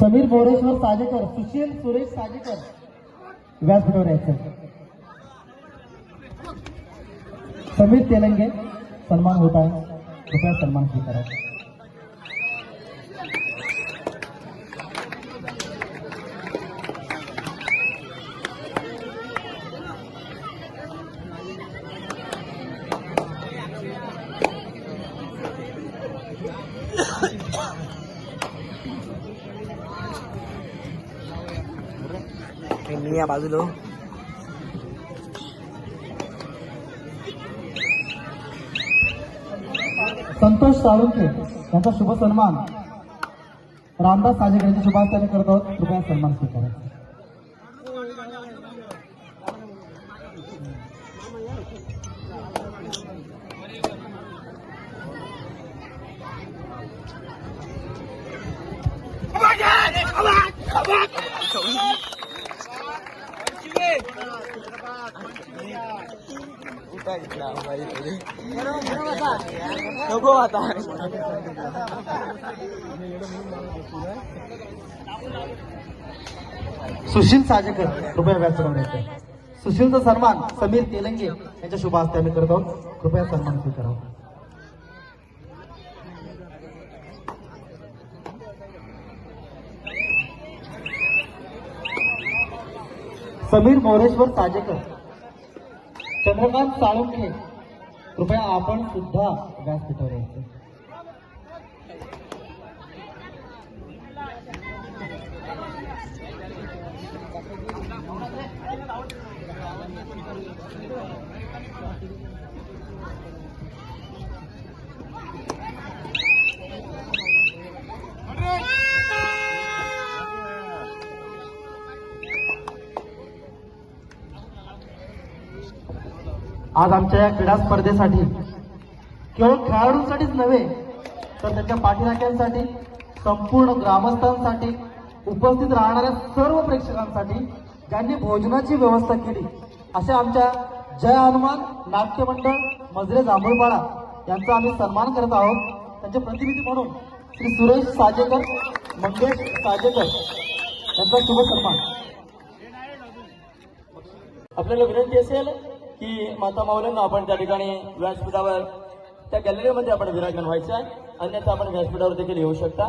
समीर बोरेश्वर साजेकर, सुशील, सुरेश साजेकर। व्यासपीठावर यायचं समीर तेलंगे, सन्मान होत आहे. कृपया सन्मान स्वीकारा. बाजूला. संतोष साळुंके यांचा शुभ सन्मान. रामदास साजेकर यांच्या शुभ हस्ताने करत. आहोत कृपया सन्मान स्वीकारा. नको आता सुशील साजेकर कृपया व्याज यायचं सुशीलचा सन्मान समीर तेलंगे यांच्या शुभ हस्ते आम्ही करत आहोत. कृपया सन्मान स्वीकारा. समीर मोरेश्वर साजेकर चंद्रकांत साळुंखे कृपया आपण सुद्धा व्यासपीठावर यायचं. आज आमच्या या क्रीडा स्पर्धेसाठी केवळ खेळाडूंसाठीच नव्हे तर त्यांच्या पाठीराख्यांसाठी संपूर्ण ग्रामस्थांसाठी उपस्थित राहणाऱ्या सर्व प्रेक्षकांसाठी ज्यांनी भोजनाची व्यवस्था केली. अशा आमच्या जय हनुमान नाट्य मंडळ मजरे जांभूळपाडा यांचा आम्ही सन्मान करत आहोत. त्यांचे प्रतिनिधी म्हणून श्री सुरेश साजेकर मंगेश साजेकर यांचा शुभ सन्मान. आपल्याला विनंती असेल की माता माऊलींना आपण त्या ठिकाणी व्यासपीठावर त्या गॅलरीमध्ये आपण विराजमान व्हायचं आहे अन्यथा आपण व्यासपीठावर देखील येऊ शकता.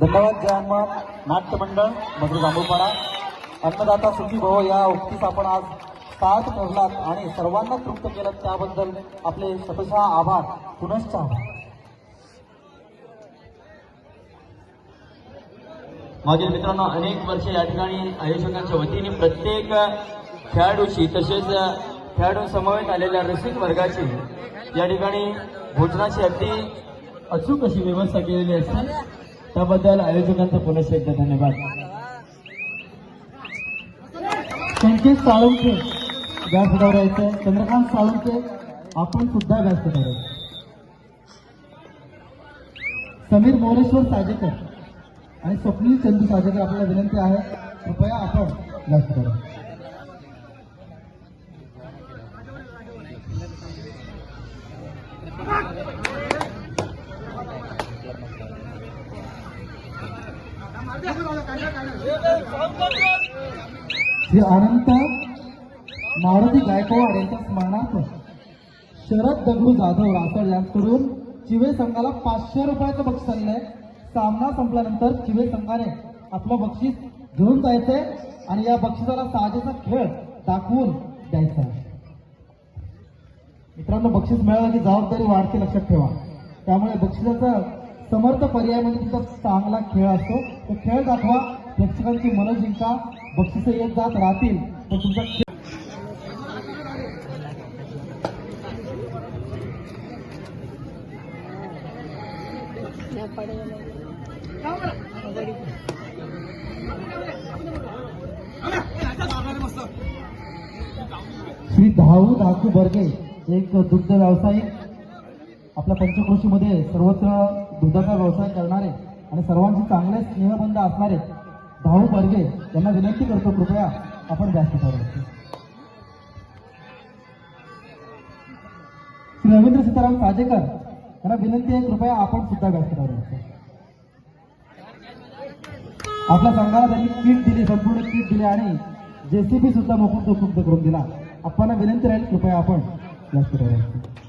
धन्यवाद जय नाट्यमंडळ नाट्य मंडळ मधुर जांभूपाडा अन्नदाता सुखी भव या उक्तीस आपण आज साथ ठरलात आणि सर्वांना तृप्त केलं त्याबद्दल आपले सतशा आभार पुनश्च आभार. मागील मित्रांनो अनेक वर्ष या ठिकाणी आयोजकांच्या वतीने प्रत्येक खेळाडूशी तसेच खेळाडू समवेत आलेल्या रसिक वर्गाची या ठिकाणी भोजनाची अगदी अचूक अशी व्यवस्था केलेली असते. त्याबद्दल आयोजकांचा पुनश्च एकदा धन्यवाद. संकेत साळुंके व्यासपीठावर यायचं चंद्रकांत साळुंके आपण सुद्धा व्यासपीठावर समीर मोरेश्वर साजेकर आणि स्वप्नील चंदू साजेकर आपल्याला विनंती आहे कृपया आपण व्यासपीठावर या. श्री अनंत मारुती गायकवाड यांच्या स्मरणार्थ शरद दगडू जाधव रासळ यांकडून चिवे संघाला पाचशे रुपयाचं बक्षीस आणलंय सामना संपल्यानंतर चिवे संघाने आपलं बक्षीस घेऊन जायचंय आणि या बक्षिसाला साजेचा खेळ दाखवून द्यायचा मित्रांनो बक्षीस मिळालं की जबाबदारी वाढते लक्षात ठेवा. त्यामुळे बक्षिसाचं समर्थ पर्याय म्हणजे तुमचा चांगला खेळ असतो. तो खेळ दाखवा. प्रेक्षकांची मनं जिंका. बक्षिस येत जात राहतील. तर तुमचा खेळ श्री दाऊद धाकू बर्गे एक दुग्ध व्यावसायिक आपल्या पंचक्रोशीमध्ये सर्वत्र दुधाचा व्यवसाय करणारे आणि सर्वांचे चांगले स्नेहबंध असणारे भाऊ बर्गे यांना विनंती करतो कृपया आपण व्यासपीठावर बसू. श्री रवींद्र सीताराम साजेकर यांना विनंती आहे कृपया आपण सुद्धा व्यासपीठावर आपल्या संघाला त्यांनी किट दिली संपूर्ण किट दिली आणि जेसीबी सुद्धा मोफत उपलब्ध करून दिला. आपण विनंती राहील कृपया आपण व्यासपीठावर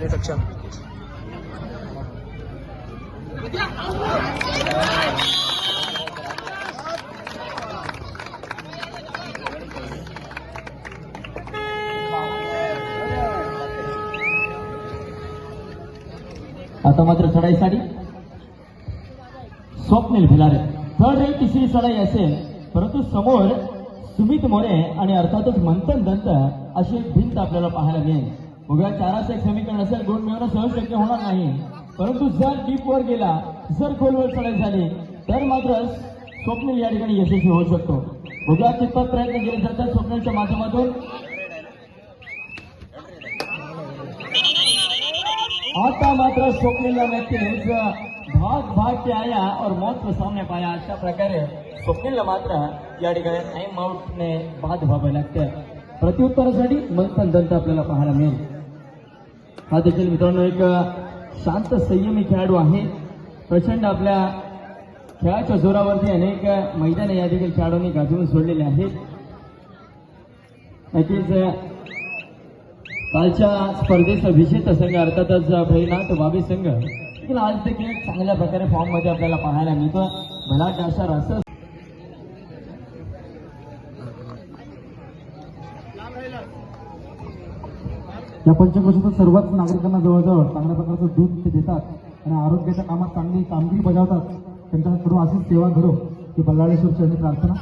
यायचं. आता मात्र चढाईसाठी स्वप्नील भिलारे थर्ड रेल तिसरी चढाई असेल परंतु समोर सुमित मोरे आणि अर्थातच मंथन दंत अशी एक भिंत आपल्याला पाहायला मिळेल उभ्या चाराचं एक समीकरण असेल गुण मिळवणं सहज शक्य होणार नाही. परंतु जर डीप वर गेला जर खोलवर चढाई झाली तर मात्र स्वप्नील या ठिकाणी यशस्वी होऊ शकतो. उद्या कितपत प्रयत्न केले जातात स्वप्नीलच्या माध्यमातून? आता मात्र स्वप्नीलला नक्कीच भाग भाग के आया और मौत को सामने पाया. अशा प्रकारे स्वप्नीलला मात्र या ठिकाणी टाइम आउटने बाद व्हावं लागतं. प्रत्युत्तरासाठी मंथन दंत आपल्याला पाहायला मिळेल. हा देखील मित्रांनो एक शांत संयमी खेळाडू आहे. प्रचंड आपल्या खेळाच्या जोरावरती अनेक मैदाने या देखील खेळाडूंनी गाजवून सोडलेले आहेत. नक्कीच कालच्या स्पर्धेचा विजेता संघ अर्थातच भैरनाथ बाबी संघ. देखील आज देखील एक चांगल्या प्रकारे फॉर्ममध्ये आपल्याला पाहायला मिळतो भलाट अशा रस या पंचक्रोशीत सर्वच नागरिकांना जवळजवळ चांगल्या प्रकारचं दूध ते देतात आणि आरोग्याच्या कामात चांगली कामगिरी बजावतात. त्यांच्याकडून अशीच सेवा घडो ही बल्लाळेश्वर चरणी प्रार्थना.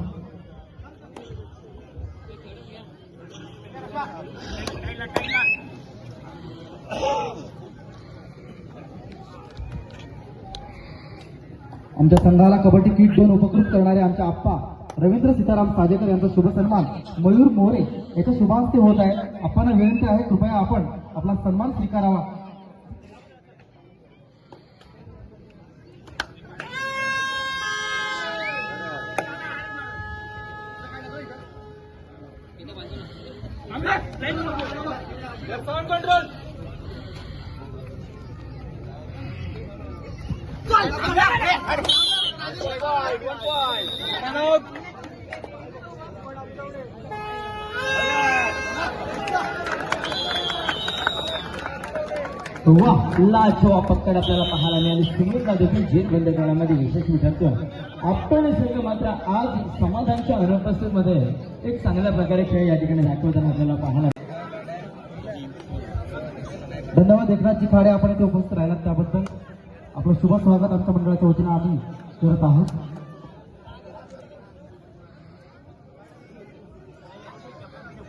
आमच्या संघाला कबड्डी किट देऊन उपकृत करणारे आमच्या आप्पा रवींद्र सीताराम साजेकर यांचा शुभ सन्मान. मयूर मोरे याच्या शुभास्ते होत आहे. आपण विनंती आहे. कृपया आपण आपला सन्मान स्वीकारावा. वा लाजवाब पक्कड आपल्याला पाहायला मिळाली. सुमितला देखील जेल बंद करण्यामध्ये यशस्वी ठरतो आपण संघ मात्र आज समाधानच्या अनुपस्थित मध्ये एक चांगल्या प्रकारे खेळ या ठिकाणी दाखवताना आपल्याला पाहायला धन्यवाद एकनाथजी खाडे आपण इथे उपस्थित राहिलात त्याबद्दल. आपलं शुभ स्वागत आमच्या मंडळाच्या वतीनं आम्ही करत आहोत.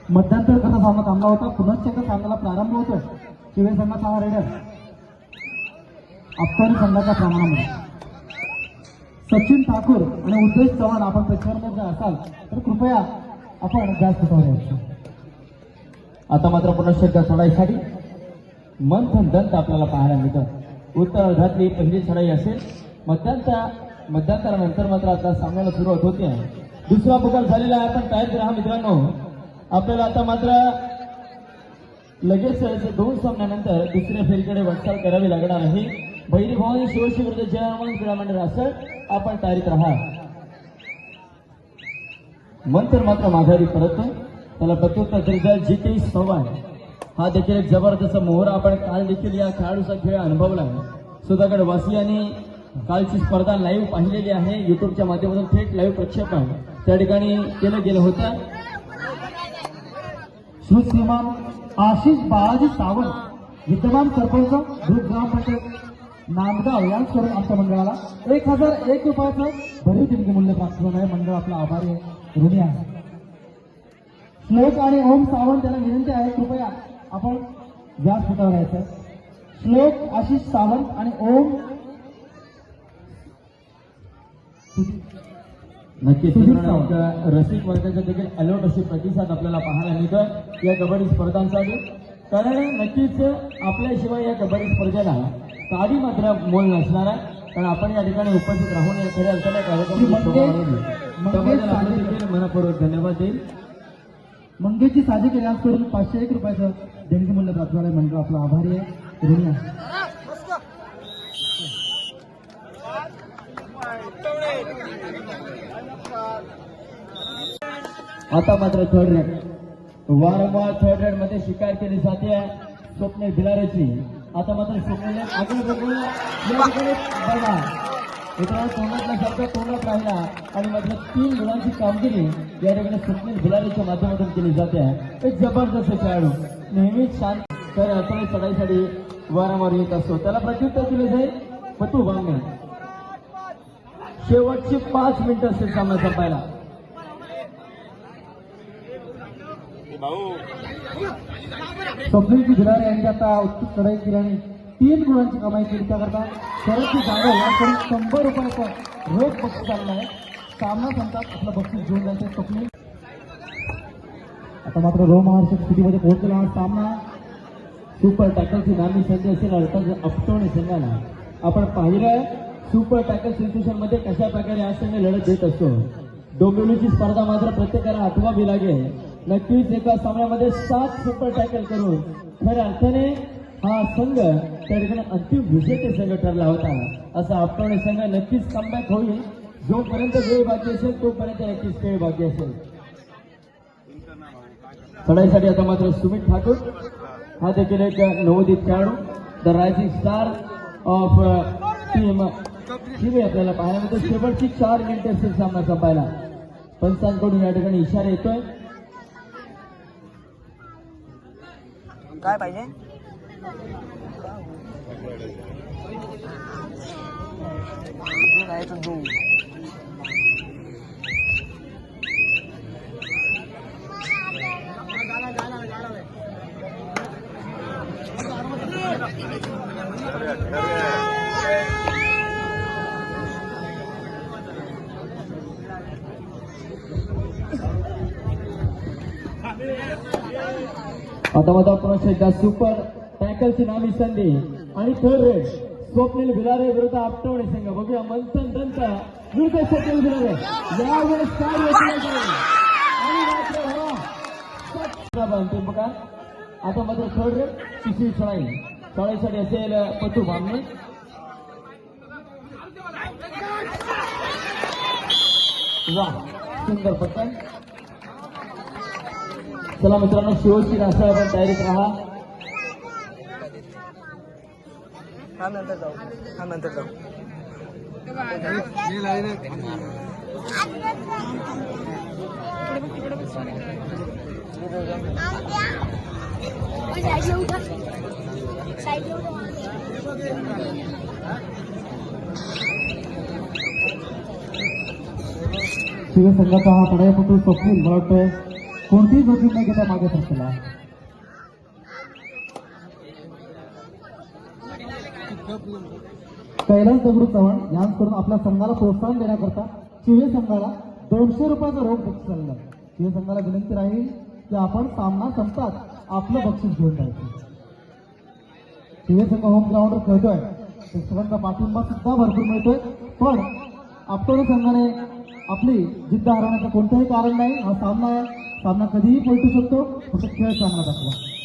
मध्यंतर कसा सामना थांबला होता. पुनश्च सामन्याला प्रारंभ होतोय. शिवे संघाचा हा रेडर अप्पर संघाच्या प्रमाणामध्ये सचिन ठाकूर आणि उद्देश चव्हाण आपण प्रेक्षकांमध्ये जर असाल तर कृपया आपण जास्त यायचं आता मात्र पुनश्च चढाईसाठी मंथन दंत आपल्याला पाहायला मिळतं. उत्तर अर्धातली पहिली चढाई असेल. मध्यांतर मध्यांतरानंतर मात्र आता सामन्याला सुरुवात होते. दुसरा पुकार झालेला आहे. आपण तयार राहा मित्रांनो. आपल्याला आता मात्र लगेच दोन सामन्यानंतर दुसऱ्या फेरीकडे वाटचाल करावी लागणार आहे. बहिरी भवानी शिवशी विरुद्ध जयरामन क्रीडा मंडळ असं आपण तारीख राहा. मंत्र मात्र माघारी परततो त्याला प्रत्युत्तर दर्जा जी के सवाय हा देखील एक जबरदस्त मोहरा आपण काल देखील या खेळाडूचा खेळ अनुभवला सुधागड वासियांनी कालची स्पर्धा लाईव्ह पाहिलेली आहे. युट्यूबच्या माध्यमातून थेट लाईव्ह प्रक्षेपण त्या ठिकाणी केलं गेलं होतं. श्रीमान आशिष बाळाजी सावंत विद्यमान सरपंच ग्रुप ग्रामपंचायत नांदगाव यांच्याकडून आमच्या मंडळाला एक हजार एक रुपयाचं भरीव देणगी मूल्य प्राप्त झालं आहे. मंडळ आपला आभारी आहे. ऋणी आहे. श्लोक आणि ओम सावंत यांना विनंती आहे कृपया आपण व्यासपीठावर यायचं. श्लोक आशिष सावंत आणि ओम नक्कीच रसिक वर्गाचा देखील अलर्ट अशी प्रतिसाद आपल्याला पाहायला मिळतं या कबड्डी स्पर्धांसाठी. कारण नक्कीच आपल्याशिवाय या कबड्डी स्पर्धेला काही मात्र मोल नसणार आहे. कारण आपण या ठिकाणी उपस्थित राहून या खऱ्या अर्थाने. देखील मनपूर्वक धन्यवाद देईल मंगेशजी साजेकर यांच्याकडून पाचशे एक रुपयाचं देणगी मूल्य प्राप्त झालं आहे मंडळ आपला आभारी आहे. रुनिया. आता मात्र थर्ड रेड वारंवार थर्ड रेडमध्ये शिकार केली जाते. स्वप्ने भिलारेची आता मात्र स्वप्नील आगे बघून बघा. मित्रांनो तोंडातला शब्द तोंडात राहिला. आणि मात्र तीन गुणांची कामगिरी या ठिकाणी स्वप्नील भिलारेच्या माध्यमातून केली जाते. एक जबरदस्त खेळाडू. नेहमीच शांत तर अडचणी चढाईसाठी वारंवार येत असतो. त्याला प्रत्युत्तर दिले जाईल. पतू बांगणे शेवटची पाच मिनिटं असतील सामना संपायला. स्वप्नीलजी भिलारे यांनी आता उत्तुक चढाई केली आणि तीन गुणांची कमाई केली. त्याकरता शरदची जाधव याकडून शंभर रुपयाचा रोख बक्षीस आलेला आहे. सामना संपतात आपलं बक्षीस घेऊन जायचं स्वप्नील आता मात्र रो महाराष्ट्र स्थितीमध्ये पोहोचला हा सामना. सुपर टॅकलची नामी संधी असेल अर्थात अपटवणे संघाला आपण पाहिलं सुपर टॅकल सिच्युएशनमध्ये कशा प्रकारे हा संघ लढत देत असतो? डोंबिवलीची स्पर्धा मात्र प्रत्येकाला आठवावी लागेल. नक्कीच एका सामन्यामध्ये सात सुपर टॅकल करून खऱ्या अर्थाने हा संघ त्या ठिकाणी अंतिम विजेते संघ ठरला होता. असा अपटवणे संघ नक्कीच कमबॅक होईल. जोपर्यंत वेळ बाकी असेल तोपर्यंत नक्कीच वेळ बाकी असेल. चढाईसाठी आता मात्र सुमित ठाकूर. हा देखील एक नवोदित खेळाडू. The rising star of team शिवे आपल्याला पाहायला मिळतो. शेवटची चार मिनिटे असेल सामना संपायला. पंचांकडून या ठिकाणी इशारा येतोय. काय पाहिजे दूध आहे तर दूध आता मात्र पुन्हा एकदा सुपर टॅकलची नामी संधी आणि थर्ड रेड स्वप्नील भिलारे विरुद्ध आपटवणे संघ. बघूया मंथन दंत विरुद्ध स्वप्नील भिलारे यावेळेस काय बघा. आता मात्र थर्ड रेड शिशी चढाई चढाईसाठी असेल पतू बांधणे वा सुंदर पतंग. चला मित्रांनो शेवटची राष्ट्र आपण तयारीत राहा. हा नंतर जाऊ. हा नंतर जाऊ. शिवसंघाचा हा चढाईपटू स्वप्नील मला वाटतंय कोणतीही जोखीम नाही घेता मागे सरकला कैलास दगडू चव्हाण यांकडून आपल्या संघाला प्रोत्साहन देण्याकरता शिवे संघाला दोनशे रुपयाचा रोख बक्षीस आलेला शिवे संघाला विनंती राहील की आपण सामना संपतात आपलं बक्षीस घेऊन जायचं. शिवे संघ होम ग्राउंडवर खेळतोय. प्रेक्षकांचा पाठिंबा सुद्धा भरपूर मिळतोय. पण आपण संघाने आपली जिद्द हरवण्याचं कोणतंही कारण नाही. हा सामना आहे. सामना कधीही पलटू शकतो. फक्त खेळ सामना दाखवा.